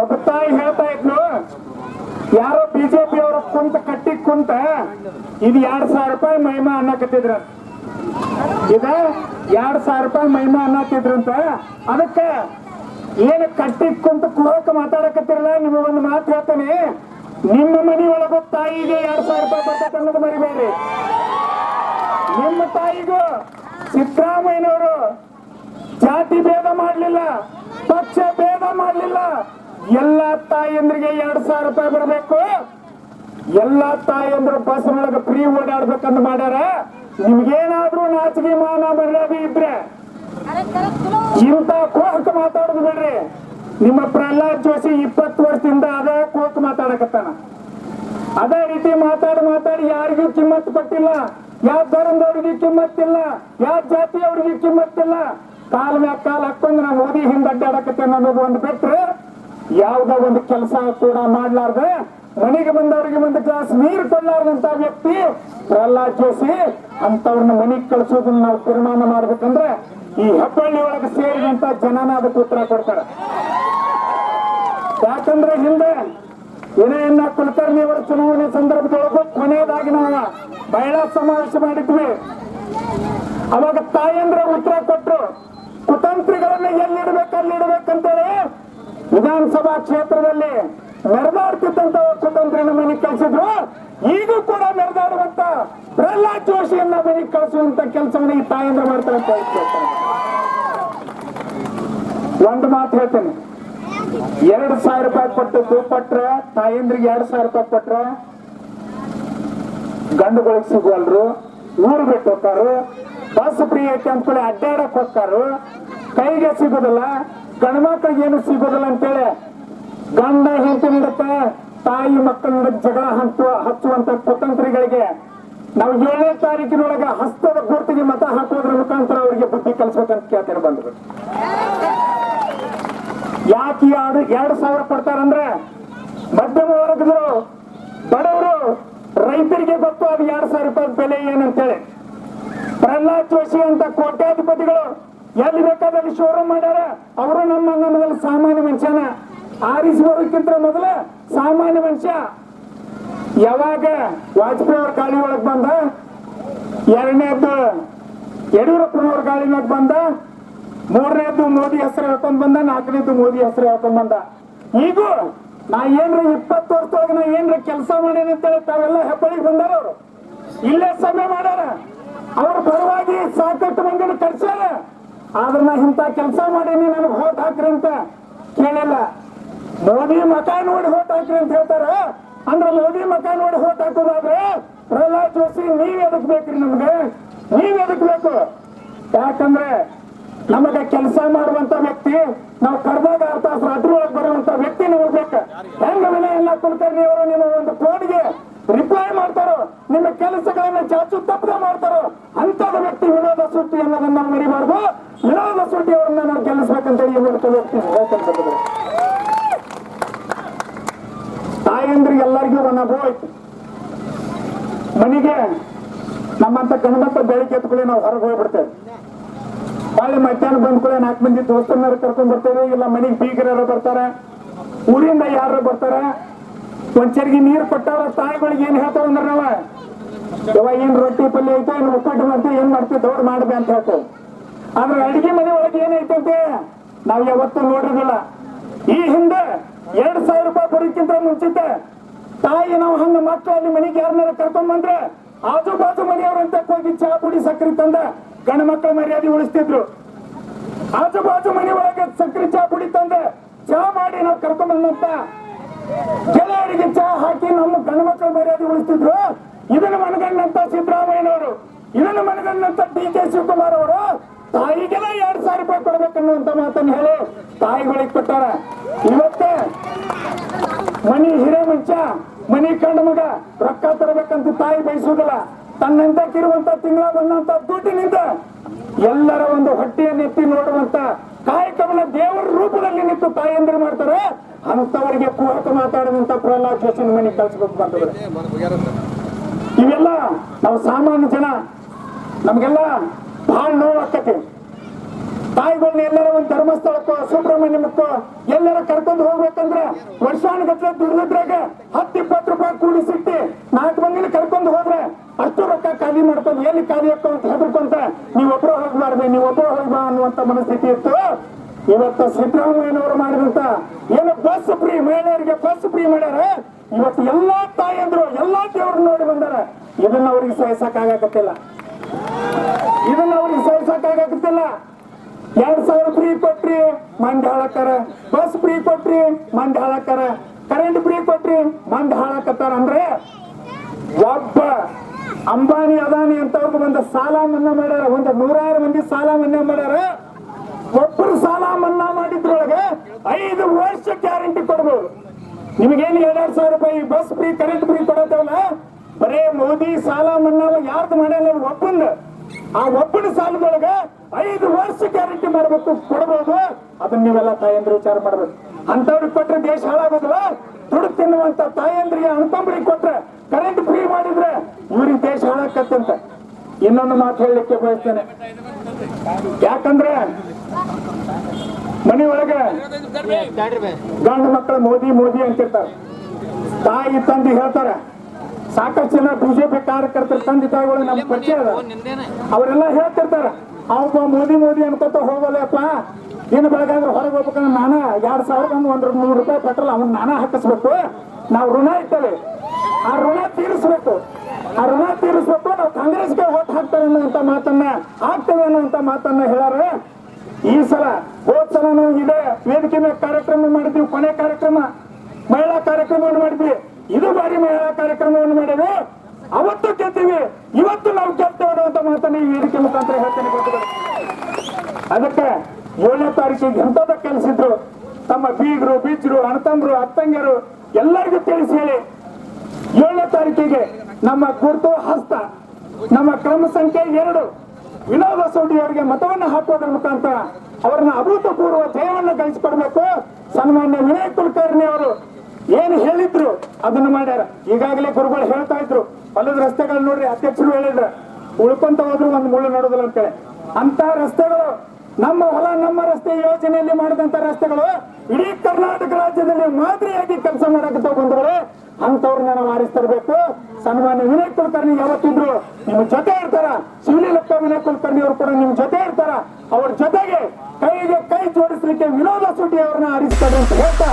ಒಬ್ಬ ತಾಯಿ ಹೇಳ್ತಾ ಇದ್ಲು ಯಾರೋ ಬಿಜೆಪಿ ಅವರು ಕುಂತ ಕುಂತ ಇದು ಎರಡ್ ಸಾವಿರ ರೂಪಾಯಿ ಮಹಿಮಾ ಅನ್ನಕತ್ತಿದ್ರ. ಇದ ಎರಡ್ ಸಾವಿರ ರೂಪಾಯಿ ಮಹಿಮಾ ಅನ್ನತ್ತಿದ್ರಂತ ಅದಕ್ಕ ಏನು ಕಟ್ಟಿದ್ ಕುಂತ ಮಾತಾಡಕತ್ತಿರಲ್ಲ ಮಾತಾಡಕತ್ತಿರಲ್ಲ ನಿಮಗೊಂದು ಮಾತು ಹೇಳ್ತೇನೆ. ನಿಮ್ಮ ಮನಿ ಒಳಗೂ ತಾಯಿಗೆ ಎರಡ್ ಸಾವಿರ ರೂಪಾಯಿ ಬರ್ತೈತೆ ಅನ್ನೋದು ಮರಿಬೇಡ್ರಿ. ನಿಮ್ಮ ತಾಯಿಗೂ ಸಿದ್ದರಾಮಯ್ಯನವರು ಜಾತಿ ಭೇದ ಮಾಡಲಿಲ್ಲ, ಪಕ್ಷ ಭೇದ ಮಾಡಲಿಲ್ಲ. ಎಲ್ಲ ತಾಯಿಯಂದ್ರಿಗೆ ಎರಡ್ ಸಾವಿರ ರೂಪಾಯಿ ಬರಬೇಕು. ಎಲ್ಲ ಬಸ್ ಬಸ್ನೊಳಗ ಫ್ರೀ ಓಡಾಡ್ಬೇಕಂತ ಮಾಡ್ಯಾರ. ನಿಮ್ಗೇನಾದ್ರೂ ನಾಚಿಕೆ ಮಾನ ಮರ್ಯಾದೆ ಇದ್ರೆ ಇಂತ ಕೋಹಕ ಮಾತಾಡುದು ಬಿಡ್ರಿ. ನಿಮ್ಮ ಪ್ರಹ್ಲಾದ್ ಜೋಶಿ ಇಪ್ಪತ್ತು ವರ್ಷದಿಂದ ಅದೇ ಕೋಹಕ ಮಾತಾಡಕತ್ತಾನ. ಅದೇ ರೀತಿ ಮಾತಾಡಿ ಮಾತಾಡಿ ಯಾರಿಗೂ ಕಿಮ್ಮತ್ ಕೊಟ್ಟಿಲ್ಲ. ಯಾವ ಧರ್ಮದವ್ರಿಗೆ ಕಿಮ್ಮತ್ತಿಲ್ಲ ಯಾವ ಜಾತಿಯವ್ರಿಗೆ ಕಿಮ್ಮತ್ತಿಲ್ಲ ಕಾಲ್ ಮ್ಯಾಗ ಕಾಲ್ ಹಾಕೊಂಡು ನಾನು ಓದಿ ಹಿಂದೆ ಅಡ್ಡಾಡಕತ್ತೇನೆ ಅನ್ನೋದು ಒಂದು ಬಿಟ್ರೆ ಯಾವ್ದೋ ಒಂದು ಕೆಲಸ ಕೂಡ ಮಾಡ್ಲಾರ್ದೆ ಮನೆಗೆ ಬಂದವರಿಗೆ ಒಂದು ಗ್ಲಾಸ್ ನೀರು ಕೊಡ್ಲಾರ್ದಂತ ವ್ಯಕ್ತಿ ಪ್ರಹ್ಲಾದ್ ಜೋಶಿ ಅಂತವ್ರನ್ನ ಮನೆಗೆ ಕಳ್ಸೋದನ್ನ ನಾವು ತೀರ್ಮಾನ ಮಾಡ್ಬೇಕಂದ್ರೆ ಈ ಹೆಬ್ಬಳ್ಳಿ ಒಳಗೆ ಸೇರಿದಂತ ಜನನ ಅದಕ್ಕೆ ಉತ್ತರ ಕೊಡ್ತಾರೆ. ಯಾಕಂದ್ರೆ ಹಿಂದೆ ವಿನಯನ್ನ ಕುಲಕರ್ಣಿ ಅವರ ಚುನಾವಣೆ ಸಂದರ್ಭದೊಳಗೂ ಕೊನೆಯದಾಗಿ ನಾವು ಮಹಿಳಾ ಸಮಾವೇಶ ಮಾಡಿದ್ವಿ. ಅವಾಗ ತಾಯಂದ್ರ ಉತ್ತರ ಕೊಟ್ಟರು ಕುತಂತ್ರಿಗಳನ್ನ ಎಲ್ಲಿಡ್ಬೇಕು ಅಲ್ಲಿಡ್ಬೇಕಂತೇಳಿ ವಿಧಾನಸಭಾ ಕ್ಷೇತ್ರದಲ್ಲಿ ಮೆರೆದಾಡ್ತಿದ್ದಂತ ಕುತಂತ್ರಿನ ಮನೆಗೆ ಕಳಿಸಿದ್ರು. ಈಗೂ ಕೂಡ ಮೆರೆದಾಡುವಂತ ಪ್ರಹ್ಲಾದ್ ಜೋಶಿಯನ್ನ ಮನೆಗೆ ಕಳಿಸುವಂತ ಕೆಲಸವನ್ನ ಈ ತಾಯಂದ್ರ ಮಾಡ್ತಾರೆ ಅಂತ ಒಂದು ಮಾತು ಹೇಳ್ತೇನೆ. ಎರಡ್ ಸಾವಿರ ರೂಪಾಯಿ ಕೊಟ್ಟು ಕೊಟ್ರೆ, ತಾಯಂದ್ರಿಗೆ ಎರಡ್ ಸಾವಿರ ರೂಪಾಯಿ ಕೊಟ್ರೆ ಗಂಡುಗಳಿಗೆ ಸಿಗುವಲ್ರು. ಊರು ಬಿಟ್ಟು ಹೋಗ್ತಾರು ಬಸ್ ಫ್ರೀ ಐತೆ ಅಡ್ಡಾಡಕ್ ಹೋಗ್ತಾರು ಕೈಗೆ ಸಿಗೋದಿಲ್ಲ. ಗಂಡ್ಮಕ್ಳಿಗೆ ಏನು ಸಿಗೋದಿಲ್ಲ ಅಂತೇಳಿ ಗಂಡ ಹೆಂಡತಿ ನೀಡುತ್ತೆ ತಾಯಿ ಮಕ್ಕಳ ಜಗಳ ಹಂಚುವ ಹಚ್ಚುವಂತ ಕುತಂತ್ರಿಗಳಿಗೆ ನಾವು ಏಳನೇ ತಾರೀಕಿನೊಳಗೆ ಹಸ್ತದ ಗುರುತಿಗೆ ಮತ ಹಾಕೋದ್ರ ಮುಖಾಂತರ ಅವರಿಗೆ ಬುದ್ಧಿ ಕಲಿಸ್ಬೇಕಂತ ಕೇಳ್ತಾರೆ ಬಂದ್ರು ಯಾಕೆ ಯಾರು ಎರಡು ಎರಡು ಸಾವಿರ ಕೊಡ್ತಾರಂದ್ರೆ ಮಧ್ಯಮ ವರ್ಗದವರು, ಬಡವರು, ರೈತರಿಗೆ ಗೊತ್ತು ಅದು ಎರಡು ಸಾವಿರ ರೂಪಾಯಿ ಬೆಲೆ ಏನಂತೇಳಿ. ಪ್ರಹ್ಲಾದ್ ಜೋಶಿ ಅಂತ ಕೋಟ್ಯಾಧಿಪತಿಗಳು ಎಲ್ಲಿ ಬೇಕಾದಲ್ಲಿ ಶೋರೂಮ್ ಮಾಡ್ಯಾರ? ಅವರು ನಮ್ಮ ಅಂಗನದಲ್ಲಿ ಸಾಮಾನ್ಯ ಮನುಷ್ಯನ ಆರಿಸಿ ಬರೋಕ್ಕಿಂತ ಮೊದಲ ಸಾಮಾನ್ಯ ಮನುಷ್ಯ. ಯಾವಾಗ ವಾಜಪೇಯಿ ಅವ್ರ ಗಾಳಿ ಒಳಗೆ ಬಂದ? ಎರಡನೇದ್ದು ಯಡಿಯೂರಪ್ಪನವ್ರ ಒಳಗೆ ಬಂದ? ಮೂರನೇದ್ದು ಮೋದಿ ಹೆಸರು ಹೇಳ್ಕೊಂಡ್ ಬಂದ? ನಾಲ್ಕನೇದ್ದು ಮೋದಿ ಹೆಸರು ಹೇಳ್ಕೊಂಡ್ ಬಂದ? ಈಗ ನಾ ಏನ್ರ ಇಪ್ಪತ್ತು ವರ್ಷದೊಳಗೆ ನಾ ಏನ್ರ ಕೆಲಸ ಮಾಡೇನಿ ಅಂತೇಳಿ ತಾವೆಲ್ಲ ಹೆಬ್ಬಳ್ಳಿಗೆ ಬಂದಾರ ಅವರು. ಇಲ್ಲೇ ಸಮಯ ಮಾಡ್ಯಾರ. ಅವ್ರ ಪರವಾಗಿ ಸಾಕಷ್ಟು ಮಂದಿನ ಕರ್ಸ್ಯಾರ. ಆದ್ರೆ ನಾ ಇಂಥ ಕೆಲಸ ಮಾಡೀನಿ, ನನಗೆ ಹೋಟ್ ಹಾಕ್ರಿ ಅಂತ ಕೇಳಿಲ್ಲ. ಮೋದಿ ಮಕ ನೋಡಿ ಹೋಟ್ ಅಂತ ಹೇಳ್ತಾರ. ಅಂದ್ರೆ ಮೋದಿ ಮಕ ನೋಡಿ ಹೋಟ್ ಹಾಕೋದಾದ್ರೆ ಪ್ರಹ್ಲಾದ್ ಜೋಶಿ, ನೀವ್ ಎದಕ್ ಬೇಕ್ರಿ ನಮ್ಗೆ? ನೀವ್ ಎದಕ್ ಬೇಕು? ಯಾಕಂದ್ರೆ ನಮಗೆ ಕೆಲಸ ಮಾಡುವಂತ ವ್ಯಕ್ತಿ, ನಾವು ಕರ್ದಾಗ ಅರ್ಥ ರಾತ್ರಿ ಒಳಗೆ ಬರುವಂತ ವ್ಯಕ್ತಿ ನಮಗ್ ಬೇಕ. ಹೆಂಗ ವಿನಯನ್ನ ಕುಲಕರ್ಣಿ ಅವರು ನಿಮ್ಮ ಒಂದು ಫೋನ್ಗೆ ರಿಪ್ಲೈ ಮಾಡ್ತಾರೋ, ನಿಮ್ಮ ಕೆಲಸಗಳನ್ನ ಚಾಚು ತಪ್ಪದೆ ಮಾಡ್ತಾರೋ ಅಂತದ ವ್ಯಕ್ತಿ ವಿನೋದ ಸುಟ್ಟಿ ಅನ್ನೋದನ್ನ ನಾವು ಮರಿಬಾರ್ದು. ವಿನೋದ ಸುಟ್ಟಿ ಅವರನ್ನ ನಾವು ಗೆಲ್ಲಿಸ್ಬೇಕಂತ ಈ ಮೂಲಕ ವ್ಯಕ್ತಿ ಹೇಳ್ತಕ್ಕಂಥದ್ದು ತಾಯಂದ್ರಿಗೆ ಎಲ್ಲರಿಗೂ ಹೋಯ್ತು ಮನೆಗೆ ನಮ್ಮಂತ ಗಣಮತ್ತ ಬೆಳಿಗ್ಗೆ ಎತ್ಕೊಳ್ಳಿ ನಾವು ಹೊರಗೆ ಹೋಗ್ಬಿಡ್ತೇವೆ. ಹೊಳ್ಳಿ ಮಧ್ಯಾಹ್ನ ಬಂದ್ಕೊಳ್ಳಿ ನಾಲ್ಕು ಮಂದಿ ದೋಸ್ತರನ್ನ ಕರ್ಕೊಂಡ್ ಬರ್ತೇವೆ. ಇಲ್ಲ ಮನೆಗೆ ಬೀಗರ ಬರ್ತಾರ. ಊರಿಂದ ಯಾರು ಬರ್ತಾರ. ಒಂದ್ ಚರಿಗೆ ನೀರು ಕೊಟ್ಟವ್ರ ತಾಯಿಗಳಿಗೆ ಏನ್ ಹೇಳ್ತಾವ ಅಂದ್ರೆ ನಾವ? ಯಾವಾಗ ಏನ್ ರೊಟ್ಟಿ ಪಲ್ಯ ಐತೆ ಏನ್ ಒಕ್ಕಟ್ಟು ಮಾಡ್ತೀವಿ ಏನ್ ಮಾಡ್ತೀವಿ ದೊಡ್ಡ ಮಾಡ್ದೆ ಅಂತ ಹೇಳ್ತೇವೆ. ಆದ್ರೆ ಅಡಿಗೆ ಮನೆ ಒಳಗೆ ಏನೈತಂತೆ ನಾವ್ ಯಾವತ್ತೂ ನೋಡಿರಲಿಲ್ಲ. ಈ ಹಿಂದೆ ಎರಡ್ ಸಾವಿರ ರೂಪಾಯಿ ಬರೋಕ್ಕಿಂತ ಮುಂಚಿತ ತಾಯಿ ನಾವು ಹಂಗ ಮಕ್ಕಳು ಅಲ್ಲಿ ಮನೆಗೆ ಯಾರನ್ನಾರ ಕರ್ಕೊಂಡ್ ಬಂದ್ರೆ ಆಜು ಬಾಜು ಮನೆಯವ್ರಂತ ಹೋಗಿ ಚಹಾ ಪುಡಿ ಸಕ್ಕರೆ ತಂದ ಗಂಡ ಮಕ್ಕಳ ಮರ್ಯಾದೆ ಉಳಿಸ್ತಿದ್ರು. ಆಜು ಬಾಜು ಮನೆ ಒಳಗೆ ಸಕ್ಕರೆ ಚಹಾ ಪುಡಿ ತಂದ ಚಹಾ ಮಾಡಿ ನಾವು ಕರ್ಕೊಂಡ್ ಬಂದಂತ ಗೆಳೆಯರಿಗೆ ಚಹಾ ಹಾಕಿ ನಮ್ಮ ಗಂಡ ಮಕ್ಕಳ ಮರ್ಯಾದೆ ಉಳಿಸ್ತಿದ್ರು. ಇದನ್ನ ಮನಗಂಡಂತ ಸಿದ್ದರಾಮಯ್ಯನವರು, ಇದನ್ನು ಮನಗಂಡಂತ ಡಿ ಕೆ ಶಿವಕುಮಾರ್ ಅವರು ತಾಯಿಗೆಲ್ಲ ಎರಡ್ ಸಾವಿರ ರೂಪಾಯಿ ಕೊಡ್ಬೇಕನ್ನುವಂತ ಮಾತನ್ನು ಹೇಳಿ ತಾಯಿಗಳಿಗೆ ಕೊಟ್ಟಾರ. ಇವತ್ತೇ ಮನಿ ಹಿರೇಮಂಚ ಮನಿ ಕಂಡ ಮಗ, ರೊಕ್ಕ ತರಬೇಕಂತ ತಾಯಿ ತನ್ನಂತ ತನ್ನಂತಕ್ಕಿರುವಂತ ತಿಂಗಳ ಬಂದಂತ ದುಡ್ಡಿನಿಂದ ಎಲ್ಲರ ಒಂದು ಹೊಟ್ಟೆಯನ್ನು ಎತ್ತಿ ನೋಡುವಂತ ಕಾಯಕವನ್ನ ದೇವರ ರೂಪದಲ್ಲಿ ನಿಂತು ತಾಯಂದ್ರೆ ಮಾಡ್ತಾರೆ. ಅಂತವರಿಗೆ ಕುಹಕ ಮಾತಾಡಿದಂತ ಪ್ರಹ್ಲಾದ್ ಜೋಶಿನ ಮನೆ ಕಳ್ಸ್ಬೇಕು ಬಂದವರು. ಇವೆಲ್ಲ ನಾವು ಸಾಮಾನ್ಯ ಜನ, ನಮ್ಗೆಲ್ಲ ಬಹಳ ನೋವಾಕತಿ ತಾಯಿಗಳನ್ನ ಎಲ್ಲರ ಒಂದು ಧರ್ಮಸ್ಥಳಕ್ಕೋ ಸುಬ್ರಹ್ಮಣ್ಯಕ್ಕೋ ಎಲ್ಲರ ಕರ್ಕೊಂಡು ಹೋಗ್ಬೇಕಂದ್ರೆ ವರ್ಷಾನುಗಟ್ಲೆ ದುಡಿದ್ರಾಗ ಹತ್ತು ಇಪ್ಪತ್ತು ರೂಪಾಯಿ ಕೂಡಿಸಿಟ್ಟಿ ನಾಲ್ಕು ಮಂದಿನ ಕರ್ಕೊಂಡು ಹೋದ್ರೆ ಅಷ್ಟು ರೊಕ್ಕ ಖಾಲಿ ಮಾಡ್ಕೊಂಡು ಎಲ್ಲಿ ಖಾಲಿ ಹಾಕೋ ಅಂತ ಹೆದರ್ಕೊಂತ ನೀವೊಬ್ರು ಹೋಗ್ಬಾರ್ದು, ನೀವೊಬ್ರು ಹೋಗ್ಬಾ ಅನ್ನುವಂತ ಮನಸ್ಥಿತಿ ಇತ್ತು. ಇವತ್ತು ಸಿದ್ದರಾಮಯ್ಯನವರು ಮಾಡಿದಂತ ಏನು ಬಸ್ ಫ್ರೀ, ಮಹಿಳೆಯರಿಗೆ ಬಸ್ ಫ್ರೀ ಮಾಡ್ಯಾರ? ಇವತ್ತು ಎಲ್ಲಾ ತಾಯಂದ್ರು, ಎಲ್ಲಾ ದೇವ್ರನ್ನ ನೋಡಿ ಬಂದಾರ. ಇದನ್ನ ಅವ್ರಿಗೆ ಸಹಿಸಕ್ ಆಗಾಕತ್ತಿಲ್ಲ ಇದನ್ನ ಅವ್ರಿಗೆ ಸಹಿಸಕ್ ಆಗಾಕತ್ತಿಲ್ಲ ಎರಡ್ ಸಾವಿರ ಫ್ರೀ ಕೊಟ್ರಿ ಮಂದಿ ಹಾಳಕ್ಕಾರ ಬಸ್ ಫ್ರೀ ಕೊಟ್ರಿ ಮಂದಿ ಹಾಳಕ್ಕಾರ ಕರೆಂಟ್ ಫ್ರೀ ಕೊಟ್ರಿ ಮಂದಿ ಹಾಳಾಕತ್ತಾರ ಅಂದ್ರೆ ಒಬ್ಬ ಅಂಬಾನಿ, ಅದಾನಿ ಅಂತವ್ರಿಗೆ ಒಂದು ಸಾಲ ಮನ್ನಾ ಮಾಡ್ಯಾರ. ಒಂದು ನೂರಾರು ಮಂದಿ ಸಾಲ ಮನ್ನಾ ಮಾಡ್ಯಾರ. ಒಬ್ಬರು ಸಾಲ ಮನ್ನಾ ಮಾಡಿದ್ರೊಳಗೆ ಐದು ವರ್ಷ ಗ್ಯಾರಂಟಿ ಕೊಡ್ಬೋದು. ನಿಮಗೇನು ಎರಡ್ ಸಾವಿರ ರೂಪಾಯಿ ಬಸ್ ಫ್ರೀ ಕರೆಂಟ್ ಫ್ರೀ ಕೊಡತ್ತವಲ್ಲ? ಬರೇ ಮೋದಿ ಸಾಲ ಮನ್ನಾ ಯಾರ್ದು ಮಾಡ್ಯಾರ ಒಬ್ಬಂದ. ಆ ಒಬ್ಬನ ಸಾಲದೊಳಗ ಐದು ವರ್ಷ ಗ್ಯಾರಂಟಿ ಮಾಡಬೇಕು ಕೊಡಬಹುದು ಅದನ್ನ ನೀವೆಲ್ಲ ತಾಯಂದ್ರೆ ವಿಚಾರ ಮಾಡ್ಬೇಕು. ಅಂತವ್ರಿಗೆ ಕೊಟ್ರೆ ದೇಶ ಹಾಳಾಗೋದಿಲ್ಲ. ದುಡ್ಡು ತಿನ್ನುವಂತ ತಾಯಂದ್ರಿಗೆ ಅಣ್ತಂಬ್ರಿಗೆ ಕೊಟ್ರೆ ಕರೆಂಟ್ ಫ್ರೀ ಮಾಡಿದ್ರೆ ಇವ್ರಿಗೆ ದೇಶ ಹಾಳಾಕತ್ತಂತ ಇನ್ನೊಂದು ಮಾತು ಹೇಳಲಿಕ್ಕೆ ಬಯಸ್ತೇನೆ. ಯಾಕಂದ್ರೆ ಮನೆ ಒಳಗೆ ಗಂಡು ಮಕ್ಕಳು ಮೋದಿ ಮೋದಿ ಅಂತಿರ್ತಾರೆ. ತಾಯಿ, ತಂದೆ ಹೇಳ್ತಾರೆ, ಸಾಕಷ್ಟು ಜನ ಬಿಜೆಪಿ ಕಾರ್ಯಕರ್ತರು, ತಂದೆ ತಾಯಿಗಳು ನಮ್ಗೆ ಪರಿಚಯ ಅವರೆಲ್ಲ ಹೇಳ್ತಿರ್ತಾರ ಅವಪ್ಪ ಮೋದಿ ಮೋದಿ ಅನ್ಕೋತ ಹೋಗಲ್ಲಪ್ಪ. ಇನ್ನು ಬೆಳಗಾದ್ರೆ ಹೊರಗೆ ಹೋಗ್ಬೇಕಂದ್ರೆ ನಾನ ಎರಡು ಸಾವಿರದ ಒಂದು ನೂರು ರೂಪಾಯಿ ಪೆಟ್ರೋಲ್ ಅವ್ನ ನಾನ ಹಾಕಿಸ್ಬೇಕು. ನಾವು ಋಣ ಇರ್ತೇವೆ ಆ ಋಣ ತೀರಿಸ್ಬೇಕು. ಆ ಋಣ ತೀರಿಸ್ಬೇಕು, ನಾವು ಕಾಂಗ್ರೆಸ್ಗೆ ಓಟ್ ಹಾಕ್ತೇವೆ ಅನ್ನುವಂತ ಮಾತನ್ನ, ಹಾಕ್ತೇವೆ ಅನ್ನುವಂತ ಮಾತನ್ನ ಹೇಳಾರೆ. ಈ ಸಲ ಹೋದ್ ಸಲ ನಾವು ಇದೆ ವೇದಿಕೆ ಮೇಲೆ ಕಾರ್ಯಕ್ರಮ ಮಾಡಿದ್ವಿ, ಕೊನೆ ಕಾರ್ಯಕ್ರಮ. ಮಹಿಳಾ ಕಾರ್ಯಕ್ರಮವನ್ನು ಮಾಡಿದ್ವಿ. ಇದು ಬಾರಿ ಮಹಿಳಾ ಕಾರ್ಯಕ್ರಮವನ್ನು ಮಾಡಿದ್ವಿ. ಅವತ್ತು ಗೆದ್ದೀವಿ ಇವತ್ತು ನಾವು ಗೆಲ್ತೇವೆ ಅಂತ ಮಾತನ್ನ ಈ ವೇದಿಕೆ ಮುಖಾಂತರ ಹೇಳ್ತೇನೆ. ಅದಕ್ಕೆ ಏಳನೇ ತಾರೀಕಿಗೆ ಎಂತದ ಕೆಲಸಿದ್ರು ತಮ್ಮ ಬೀಗರು ಬೀಚರು ಅಣ್ಣತಂಬ್ರು ಅತ್ತಂಗರು ಎಲ್ಲರಿಗೂ ತಿಳಿಸಿ ಹೇಳಿ ಏಳನೇ ತಾರೀಕಿಗೆ ನಮ್ಮ ಗುರುತು ಹಸ್ತ, ನಮ್ಮ ಕ್ರಮ ಸಂಖ್ಯೆ ಎರಡು, ವಿನೋದ ಸೌಡಿ ಅವರಿಗೆ ಮತವನ್ನು ಹಾಕೋದ್ರ ಮುಖಾಂತರ ಅವರನ್ನ ಅಭೂತಪೂರ್ವ ಜಯವನ್ನು ಗಳಿಸಿಕೊಡ್ಬೇಕು ಸನ್ಮಾನ್ಯ ವಿನಯ್ ಕುಲಕರ್ಣಿ ಅವರು ಏನು ಹೇಳಿದ್ರು? ಅದನ್ನ ಮಾಡ್ಯಾರ. ಈಗಾಗಲೇ ಗುರುಗಳು ಹೇಳ್ತಾ ಇದ್ರು. ಹೊಲದ ರಸ್ತೆಗಳು ನೋಡ್ರಿ ಅಧ್ಯಕ್ಷರು ಹೇಳಿದ್ರ. ಉಳ್ಕೊಂತ ಹೋದ್ರು ಒಂದು ಮುಳ್ಳು ನೋಡೋದಿಲ್ಲ ಅಂತೇಳಿ ಅಂತ ರಸ್ತೆಗಳು, ನಮ್ಮ ಹೊಲ, ನಮ್ಮ ರಸ್ತೆ ಯೋಜನೆಯಲ್ಲಿ ಮಾಡಿದಂತ ರಸ್ತೆಗಳು, ಇಡೀ ಕರ್ನಾಟಕ ರಾಜ್ಯದಲ್ಲಿ ಮಾದರಿಯಾಗಿ ಕೆಲಸ ಮಾಡಕತ್ತ ತಗೊಂಡ್ರೆ ಅಂತವ್ರನ್ನ ನಾವು ಆರಿಸ್ತರಬೇಕು ಸನ್ಮಾನ್ಯ ವಿನಯ್ ಕುಲಕರ್ಣಿ ಯಾವತ್ತಿದ್ರು ನಿಮ್ ಜೊತೆ ಇರ್ತಾರ. ಶಿವಲಿಲಕ್ಕ ವಿನಯ್ ಕುಲಕರ್ಣಿ ಅವರು ಕೂಡ ನಿಮ್ ಜೊತೆ ಇರ್ತಾರ. ಅವ್ರ ಜೊತೆಗೆ ಕೈಗೆ ಕೈ ಜೋಡಿಸ್ಲಿಕ್ಕೆ ವಿನೋದ ಸುಡ್ಡಿ ಅವ್ರನ್ನ ಆರಿಸ್ತಾರೆ ಅಂತ ಹೇಳ್ತಾ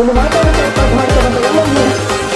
ಇಲ್ಲಿ ಮಾತಾಡೋಕೆ ಅವಕಾಶ ಮಾಡಿಕೊಟ್ಟಂತ ಎಲ್ಲರಿಗೂ